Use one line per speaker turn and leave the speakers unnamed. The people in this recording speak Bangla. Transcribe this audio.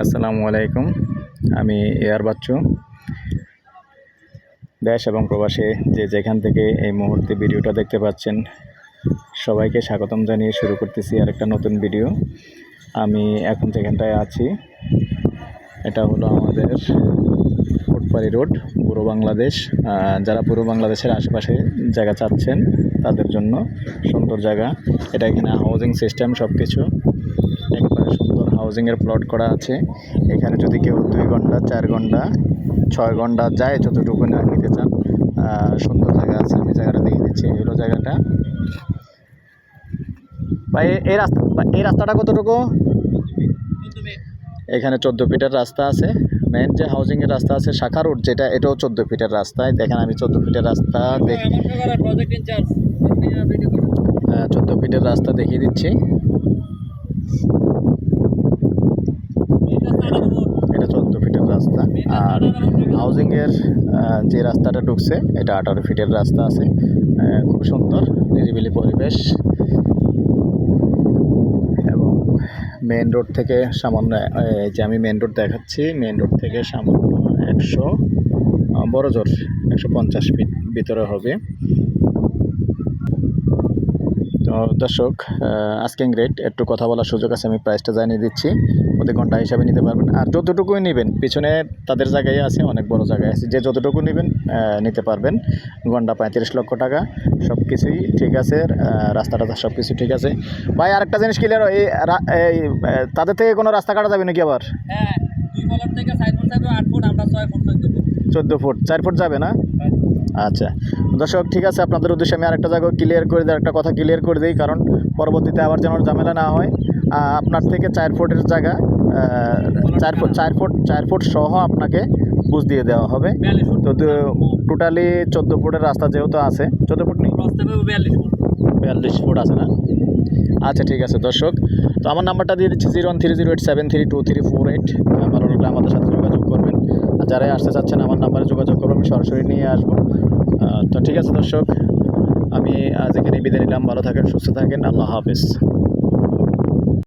আসসালামু আলাইকুম। আমি এয়ার বাচ্চু। দেশ এবং প্রবাসে যে যেখান থেকে এই মুহূর্তে ভিডিওটা দেখতে পাচ্ছেন, সবাইকে স্বাগতম জানিয়ে শুরু করতেছি আরেকটা নতুন ভিডিও। আমি এখন যেখানটায় আছি, এটা হলো আমাদের কোটপাড়ি রোড, পুরো বাংলাদেশ। যারা পুরো বাংলাদেশের আশেপাশে জায়গা চাচ্ছেন, তাদের জন্য সুন্দর জায়গা। এটা এখানে হাউজিং সিস্টেম সব কিছু হাউজিংয়ের প্লট করা আছে। এখানে যদি কেউ দুই ঘণ্টা চার ঘণ্টা ছয় ঘণ্টা যায় যতটুকু না নিতে চান সুন্দর জায়গা আছে আমি জায়গাটা দেখিয়ে দিচ্ছি এই হলো জায়গাটা। এ- এই রাস্তা এই রাস্তাটা কতটুকু? এখানে চোদ্দ ফিটের রাস্তা আছে। মেন যে হাউজিংয়ের রাস্তা আছে শাখা রোড যেটা এটাও চোদ্দ ফিটের রাস্তায় দেখেন আমি চোদ্দ ফিটের রাস্তা দেখি
প্রজেক্ট
চোদ্দ ফিটের রাস্তা দেখিয়ে দিচ্ছি এটা চোদ্দ ফিটের রাস্তা আর হাউজিংয়ের যে রাস্তাটা ঢুকছে, এটা আঠারো ফিটের রাস্তা আছে। খুব সুন্দর, নিরিবিলি পরিবেশ। এবং মেন রোড থেকে সামান্য এই যে আমি মেন রোড দেখাচ্ছি মেন রোড থেকে সামান্য একশো বড় জোর একশো পঞ্চাশ ফিট ভিতরে হবে। দর্শক আস্কিং রেট একটু কথা বলার সুযোগ আছে, আমি প্রাইসটা জানিয়ে দিচ্ছি। প্রতি ঘণ্টা হিসাবে নিতে পারবেন। আর যতটুকুই নেবেন, পিছনে তাদের জায়গায় আছে, অনেক বড় জায়গায় আছে, যে যতটুকু নেবেন নিতে পারবেন। ঘণ্টা পঁয়ত্রিশ লক্ষ টাকা সব কিছুই ঠিক আছে রাস্তাটা সব কিছু ঠিক আছে। ভাই, আরেকটা জিনিস ক্লিয়ার এই তাদের থেকে কোনো রাস্তা কাটা যাবে নাকি আবার?
হ্যাঁ চোদ্দ ফুট
চার ফুট যাবে না? আচ্ছা। দর্শক ঠিক আছে আপনাদের উদ্দেশ্যে আমি আরেকটা জায়গা ক্লিয়ার করে দিই একটা কথা ক্লিয়ার করে দিই কারণ পরবর্তীতে আবার যেন ঝামেলা না হয়। আপনার থেকে চার ফুটের জায়গা চার ফুট চার ফুট চার ফুট সহ আপনাকে বুঝ দিয়ে দেওয়া হবে। তো টোটালি চোদ্দ ফুটের রাস্তা যেহেতু আছে চোদ্দ ফুট নেই?
বিয়াল্লিশ ফুট।
বিয়াল্লিশ ফুট আছে না? আচ্ছা ঠিক আছে দর্শক। তো আমার নাম্বারটা দিয়ে দিচ্ছি zero one three zero eight seven three two three four eight ভালো লাগলে আমাদের সাথে যোগাযোগ যারাই আসতে চাচ্ছেন আমার নাম্বারে যোগাযোগ করবেন আমি সরাসরি নিয়ে আসব। তো ঠিক আছে দর্শক, আমি আজ এখানে বিদায় নিলাম। ভালো থাকেন, সুস্থ থাকেন। আল্লাহ হাফিজ।